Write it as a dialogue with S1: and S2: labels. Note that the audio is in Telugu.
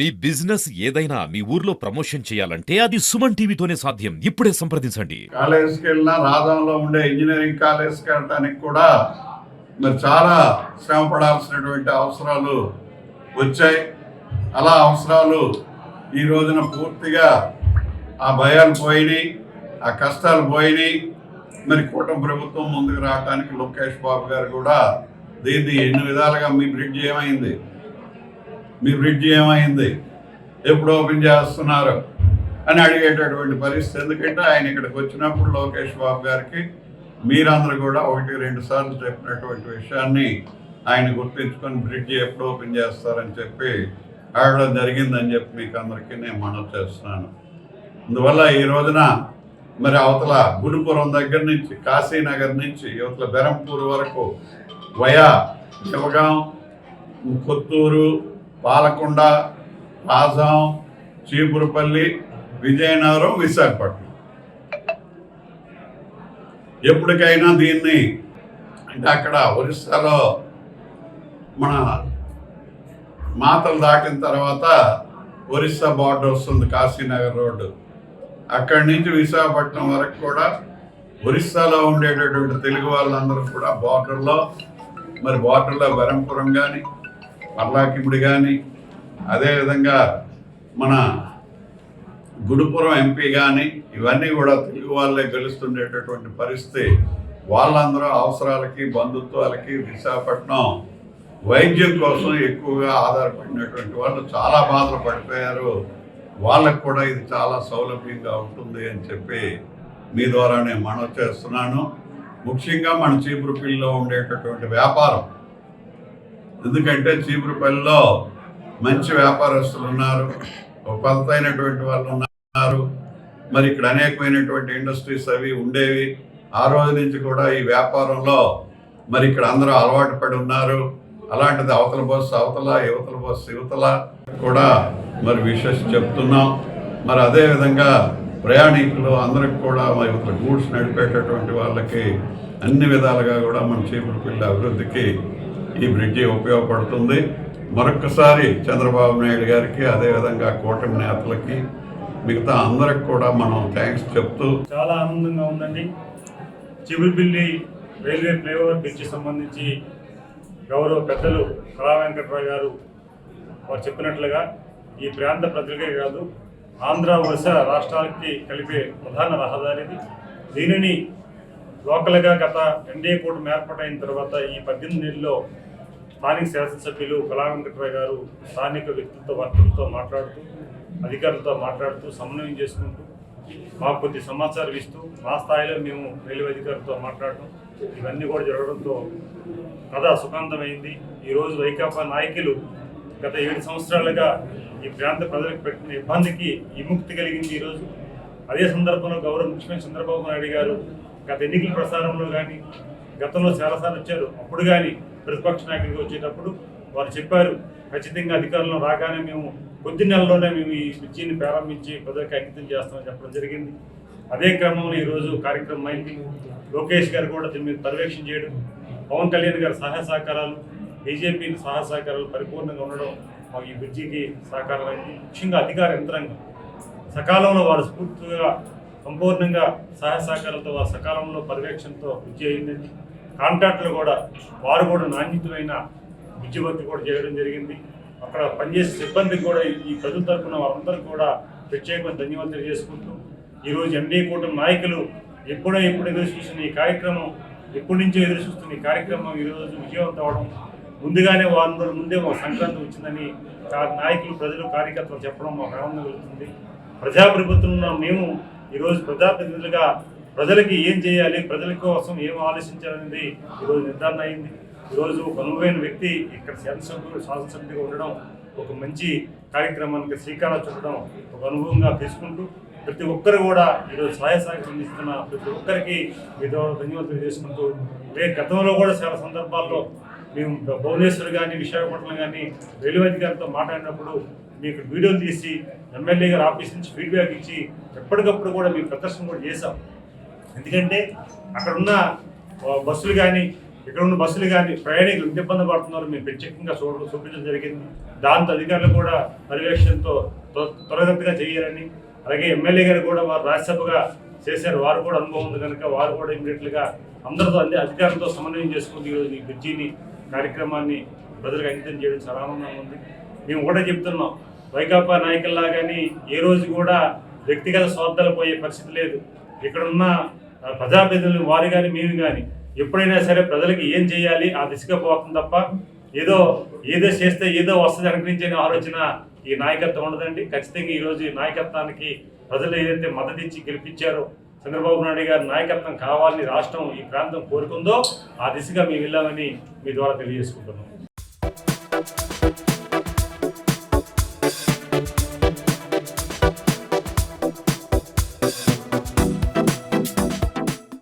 S1: మీ బిజినెస్ ఏదైనా మీ ఊర్లో ప్రమోషన్ చేయాలంటే అది సుమన్ టీవీతోనే సాధ్యం. ఇప్పుడే సంప్రదించండి.
S2: కాలేజ్కి వెళ్ళినా రాజంలో ఉండే ఇంజనీరింగ్ కాలేజ్కి వెళ్ళడానికి కూడా మరి చాలా శ్రమ పడాల్సినటువంటి అవసరాలు వచ్చాయి. అలా అవసరాలు ఈ రోజున పూర్తిగా ఆ భయాలు పోయినాయి ఆ కష్టాలు పోయినాయి. మరి కూటమి ప్రభుత్వం ముందుకు రావడానికి లోకేష్ బాబు గారు కూడా దీన్ని ఎన్ని విధాలుగా మీ బ్రిడ్జ్ ఏమైంది? మీ బ్రిడ్జ్ ఏమైంది? ఎప్పుడు ఓపెన్ చేస్తున్నారు? అని అడిగేటటువంటి పరిస్థితి ఎందుకంటే ఆయన ఇక్కడికి వచ్చినప్పుడు లోకేష్ బాబు గారికి మీరందరూ కూడా ఒకటి రెండు సార్లు చెప్పినటువంటి విషయాన్ని ఆయన గుర్తించుకొని బ్రిడ్జ్ ఎప్పుడు ఓపెన్ చేస్తారని చెప్పి అడగడం జరిగిందని చెప్పి మీకు అందరికీ నేను మనవి చేస్తున్నాను. అందువల్ల ఈ రోజున మరి అవతల గురుపురం దగ్గర నుంచి కాశీనగర్ నుంచి అవతల బెరంపూర్ వరకు వయా శివగాం కొత్తూరు పాలకొండ రాజాం చీపురుపల్లి విజయనగరం విశాఖపట్నం. ఎప్పటికైనా దీన్ని అంటే అక్కడ ఒరిస్సాలో మన మాతలు దాటిన తర్వాత ఒరిస్సా బార్డర్ వస్తుంది కాశీనగర్ రోడ్డు. అక్కడి నుంచి విశాఖపట్నం వరకు కూడా ఒరిస్సాలో ఉండేటటువంటి తెలుగు వాళ్ళందరూ కూడా బార్డర్లో మరి బార్డర్లో బరంపురం కానీ పర్లాకిముడి కానీ అదేవిధంగా మన గుడిపురం ఎంపీ కానీ ఇవన్నీ కూడా తెలుగు వాళ్ళే గెలుస్తుండేటటువంటి పరిస్థితి. వాళ్ళందరూ అవసరాలకి బంధుత్వాలకి విశాఖపట్నం వైద్యం కోసం ఎక్కువగా ఆధారపడినటువంటి వాళ్ళు చాలా బాధలు పడిపోయారు. వాళ్ళకు కూడా ఇది చాలా సౌలభ్యంగా ఉంటుంది అని చెప్పి మీ ద్వారా నేను మనవి చేస్తున్నాను. ముఖ్యంగా మన చీపురుపిల్లిలో ఉండేటటువంటి వ్యాపారం. ఎందుకంటే చీపురుపల్లిలో మంచి వ్యాపారస్తులు ఉన్నారు. ఒక వాళ్ళు ఉన్నారు. మరి ఇక్కడ అనేకమైనటువంటి ఇండస్ట్రీస్ అవి ఉండేవి. ఆ రోజు నుంచి కూడా ఈ వ్యాపారంలో మరి ఇక్కడ అందరూ అలవాటు పడి ఉన్నారు. అలాంటిది అవతల బస్సు అవతల యువతల బస్సు యువతల కూడా మరి విశేష చెప్తున్నాం. మరి అదేవిధంగా ప్రయాణికులు అందరికి కూడా మరి ఇవతల గూడ్స్ నడిపేటటువంటి వాళ్ళకి అన్ని విధాలుగా కూడా మన చీపురుపల్లి అభివృద్ధికి ఈ బ్రిడ్జి ఉపయోగపడుతుంది. మరొకసారి చంద్రబాబు నాయుడు గారికి అదేవిధంగా కూటమి నేతలకి మిగతా అందరికి కూడా మనం థ్యాంక్స్ చెప్తూ
S3: చాలా ఆనందంగా ఉందండి. చిగురుపిల్లి రైల్వే ఫ్లైఓవర్ బ్రిడ్జి సంబంధించి గౌరవ పెద్దలు కళా వెంకట్రావు గారు వారు చెప్పినట్లుగా ఈ ప్రాంత ప్రజలకే కాదు ఆంధ్ర ఒరిస్సా రాష్ట్రాలకి కలిపే ప్రధాన రహదారిది దీనిని లోకల్గా గత ఎన్డీఏ కూటమి ఏర్పాటైన తర్వాత ఈ పద్దెనిమిది నెలల్లో స్థానిక శాసనసభ్యులు కళా వెంకట్రావు గారు స్థానిక వ్యక్తులతో వర్తలతో మాట్లాడుతూ అధికారులతో మాట్లాడుతూ సమన్వయం చేసుకుంటూ మాకు కొద్ది సమాచారం ఇస్తూ మా స్థాయిలో మేము రైల్వే అధికారులతో మాట్లాడటం ఇవన్నీ కూడా జరగడంతో కథ సుఖాంతమైంది. ఈరోజు వైకాపా నాయకులు గత ఏడు సంవత్సరాలుగా ఈ ప్రాంత ప్రజలకు పెట్టిన ఇబ్బందికి విముక్తి కలిగింది ఈరోజు అదే సందర్భంలో గౌరవ ముఖ్యమంత్రి చంద్రబాబు నాయుడు గారు గత ఎన్నికల ప్రసారంలో కానీ గతంలో చాలాసార్లు వచ్చారు. అప్పుడు కానీ ప్రతిపక్ష నాయకుడిగా వచ్చేటప్పుడు వారు చెప్పారు ఖచ్చితంగా అధికారంలో రాగానే మేము కొద్ది నెలలోనే మేము ఈ మిర్చిని ప్రారంభించి ప్రజలకు అంకితం చేస్తామని చెప్పడం జరిగింది. అదే క్రమంలో ఈరోజు కార్యక్రమం అయింది. లోకేష్ గారు కూడా దీని మీద పర్యవేక్షణ చేయడం పవన్ కళ్యాణ్ గారి సహాయ సహకారాలు బీజేపీ సహాయ సహకారాలు పరిపూర్ణంగా ఉండడం మాకు ఈ బ్రిడ్జికి సహకారమైంది. ముఖ్యంగా అధికార యంత్రాంగం. సకాలంలో వారు స్ఫూర్తిగా సంపూర్ణంగా సహాయ సహకారాలతో వారి సకాలంలో పర్యవేక్షణతో విద్య అయిందండి. కాంట్రాక్టులు కూడా వారు కూడా నాణ్యతమైన విద్యభర్తి కూడా చేయడం జరిగింది. అక్కడ పనిచేసే సిబ్బందికి కూడా ఈ- ప్రజల తరఫున వారందరూ కూడా ప్రత్యేకమైన ధన్యవాదాలు చేసుకుంటూ ఈరోజు ఎన్డీ కూటమి నాయకులు ఎప్పుడో ఎప్పుడు ఎదురు చూసిన ఈ కార్యక్రమం ఎప్పటి నుంచో ఎదురు చూస్తున్న ఈ కార్యక్రమం ఈరోజు విజయవంతం అవడం ముందుగానే వారం రోజుల ముందే మాకు సంక్రాంతి వచ్చిందని నాయకులు ప్రజలు కార్యకర్తలు చెప్పడం మాకు ఆనందం కలుగుతుంది. ప్రజాప్రభుత్వంలో మేము ఈరోజు ప్రజాప్రతినిధులుగా ప్రజలకి ఏం చేయాలి? ప్రజల కోసం ఏం ఆలోచించాలనేది ఈరోజు నిర్ధారణ అయింది. ఈరోజు ఒక అనుభవైన వ్యక్తి ఇక్కడ శాసనసభ్యుడు శాసనసభ్యుడిగా ఉండడం ఒక మంచి కార్యక్రమానికి శ్రీకారం చుట్టడం ఒక అనుభవంగా తీసుకుంటూ ప్రతి ఒక్కరు కూడా ఈరోజు సహాయ సహకారం అందిస్తున్న ప్రతి ఒక్కరికి మీతో ధన్యవాదాలు చేసుకుంటూ రేపు గతంలో కూడా చాలా సందర్భాల్లో మేము భువనేశ్వర్ కానీ విశాఖపట్నం కానీ రైల్వే అధికారితో మాట్లాడినప్పుడు మీకు వీడియోలు తీసి ఎమ్మెల్యే గారు ఆఫీస్ నుంచి ఫీడ్బ్యాక్ ఇచ్చి ఎప్పటికప్పుడు కూడా మేము ప్రదర్శన కూడా చేశాం. ఎందుకంటే అక్కడ ఉన్న బస్సులు కానీ ఇక్కడ ఉన్న బస్సులు కానీ ప్రయాణికులు ఎంత ఇబ్బంది పడుతున్నారో మేము ప్రత్యేకంగా చూడ చూపించడం జరిగింది. దాంతో అధికారులు కూడా పర్యవేక్షణతో త్వరగతిగా చేయాలని అలాగే ఎమ్మెల్యే గారు కూడా వారు రాజ్యసభగా చేశారు. వారు కూడా అనుభవం ఉంది కనుక వారు కూడా ఇమీడియట్లుగా అందరితో అన్ని అధికారులతో సమన్వయం చేసుకుంది. ఈరోజు ఈ బ్రిడ్జిని కార్యక్రమాన్ని ప్రజలకు అంకితం చేయడం చాలా ఆనందంగా ఉంది. మేము కూడా చెప్తున్నాం వైకాపా నాయకుల్లా కానీ ఏ రోజు కూడా వ్యక్తిగత స్వార్థాలు పోయే పరిస్థితి లేదు. ఇక్కడున్న ప్రజాప్రతినిధులు వారు కానీ మేము కానీ ఎప్పుడైనా సరే ప్రజలకి ఏం చేయాలి ఆ దిశగా పోతుంది తప్ప ఏదో ఏదో చేస్తే ఏదో వస్తుంది అనుకరించే ఆలోచన ఈ నాయకత్వం ఉండదండి. ఖచ్చితంగా ఈరోజు ఈ నాయకత్వానికి ప్రజలు ఏదైతే మద్దతు ఇచ్చి గెలిపించారో చంద్రబాబు నాయుడు గారి నాయకత్వం కావాలని రాష్ట్రం ఈ ప్రాంతం కోరుకుందో ఆ దిశగా మేము వెళ్ళామని మీ ద్వారా తెలియజేసుకుంటున్నాం.